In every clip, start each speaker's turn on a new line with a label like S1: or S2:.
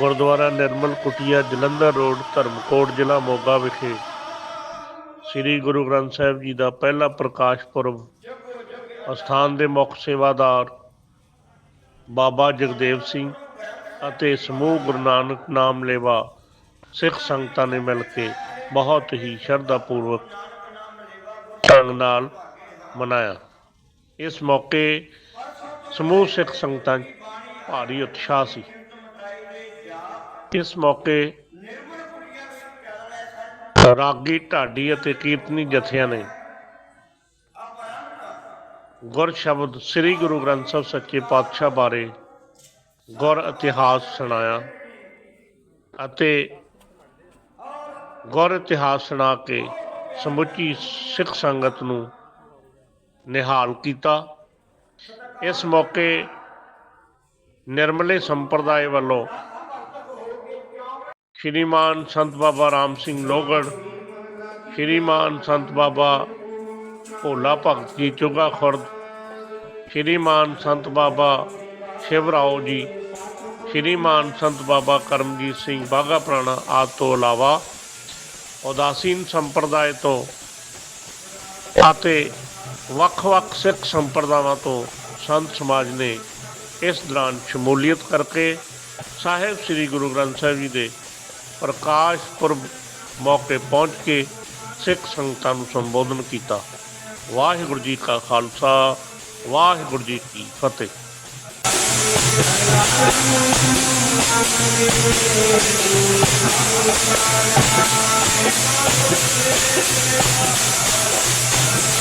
S1: Gurdwara Nirmal Kutia Jalandhar road, Dharamkot ਜ਼ਿਲ੍ਹਾ ਮੋਗਾ ਵਿਖੇ ਸ੍ਰੀ ਗੁਰੂ ਗ੍ਰੰਥ ਸਾਹਿਬ ਜੀ ਦਾ ਪਹਿਲਾ ਪ੍ਰਕਾਸ਼ ਪੁਰਬ ਅਸਥਾਨ ਦੇ ਮੁੱਖ ਸੇਵਾਦਾਰ ਬਾਬਾ ਜਗਦੇਵ ਸਿੰਘ ਅਤੇ ਸਮੂਹ ਗੁਰੂ ਨਾਨਕ ਨਾਮ ਲੇਵਾ ਸਿੱਖ ਸੰਗਤਾਂ ਨੇ ਮਿਲ ਕੇ ਬਹੁਤ ਹੀ ਸ਼ਰਧਾ ਪੂਰਵਕ ਢੰਗ ਨਾਲ ਮਨਾਇਆ। ਇਸ ਮੌਕੇ ਸਮੂਹ ਸਿੱਖ ਸੰਗਤਾਂ ਭਾਰੀ ਉਤਸ਼ਾਹ ਸੀ। ਇਸ ਮੌਕੇ ਰਾਗੀ ਢਾਡੀ ਅਤੇ ਕੀਰਤਨੀ ਜਥਿਆਂ ਨੇ ਗੁਰ ਸ਼ਬਦ ਸ੍ਰੀ ਗੁਰੂ ਗ੍ਰੰਥ ਸਾਹਿਬ ਸੱਚੇ ਪਾਤਸ਼ਾਹ ਬਾਰੇ ਗੁਰ ਇਤਿਹਾਸ ਸੁਣਾਇਆ ਅਤੇ ਗੁਰ ਇਤਿਹਾਸ ਸੁਣਾ ਕੇ ਸਮੁੱਚੀ ਸਿੱਖ ਸੰਗਤ ਨੂੰ ਨਿਹਾਲ ਕੀਤਾ। ਇਸ ਮੌਕੇ ਨਿਰਮਲੇ ਸੰਪਰਦਾਇ ਵੱਲੋਂ ਸ਼੍ਰੀਮਾਨ ਸੰਤ ਬਾਬਾ ਰਾਮ ਸਿੰਘ ਲੋਗੜ, ਸ਼੍ਰੀਮਾਨ ਸੰਤ ਬਾਬਾ ਭੋਲਾ ਭਗਤ ਜੀ ਚੁਗਾ ਖੁਰਦ ਸ਼੍ਰੀਮਾਨ ਸੰਤ ਬਾਬਾ ਸ਼ਿਵਰਾਓ ਜੀ, ਸ਼੍ਰੀਮਾਨ ਸੰਤ ਬਾਬਾ ਕਰਮਜੀਤ ਸਿੰਘ ਬਾਗਾ ਪੁਰਾਣਾ ਆਦਿ ਤੋਂ ਇਲਾਵਾ ਉਦਾਸੀਨ ਸੰਪਰਦਾਇ ਤੋਂ ਅਤੇ ਵੱਖ-ਵੱਖ ਸਿੱਖ ਸੰਪਰਦਾਵਾਂ ਤੋਂ ਸੰਤ ਸਮਾਜ ਨੇ ਇਸ ਦੌਰਾਨ ਸ਼ਮੂਲੀਅਤ ਕਰਕੇ ਸਾਹਿਬ ਸ੍ਰੀ ਗੁਰੂ ਗ੍ਰੰਥ ਸਾਹਿਬ ਜੀ ਦੇ ਪ੍ਰਕਾਸ਼ ਪੁਰਬ ਮੌਕੇ ਪਹੁੰਚ ਕੇ ਸਿੱਖ ਸੰਗਤਾਂ ਨੂੰ ਸੰਬੋਧਨ ਕੀਤਾ ਵਾਹਿਗੁਰੂ ਜੀ ਕਾ ਖਾਲਸਾ ਵਾਹਿਗੁਰੂ ਜੀ ਕੀ ਫਤਿਹ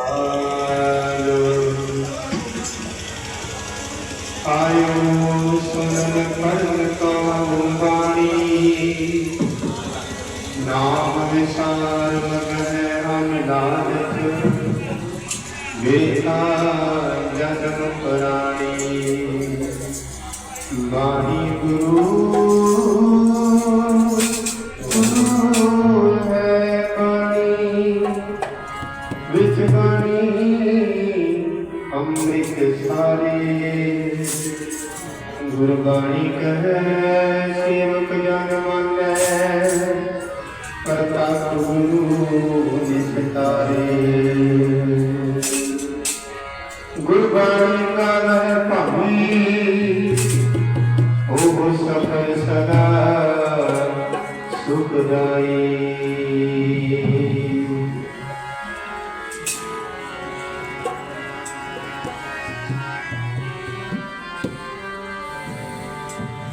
S2: Oh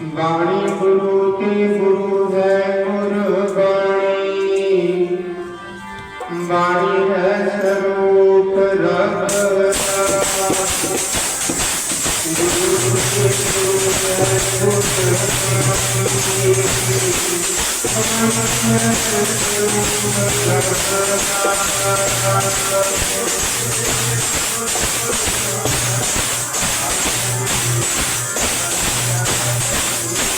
S2: ਬਾਣੀ ਗੁਰੂ ਕੀ ਗੁਰੂ ਹੈ ਗੁਰਬਾਣੀ। ਬਾਣੀ ਹੈ ਸਰੂਪ ਰਬ ਗੁਰੂ ਕੀ ਗੁਰੂ ਹੈ
S3: Thank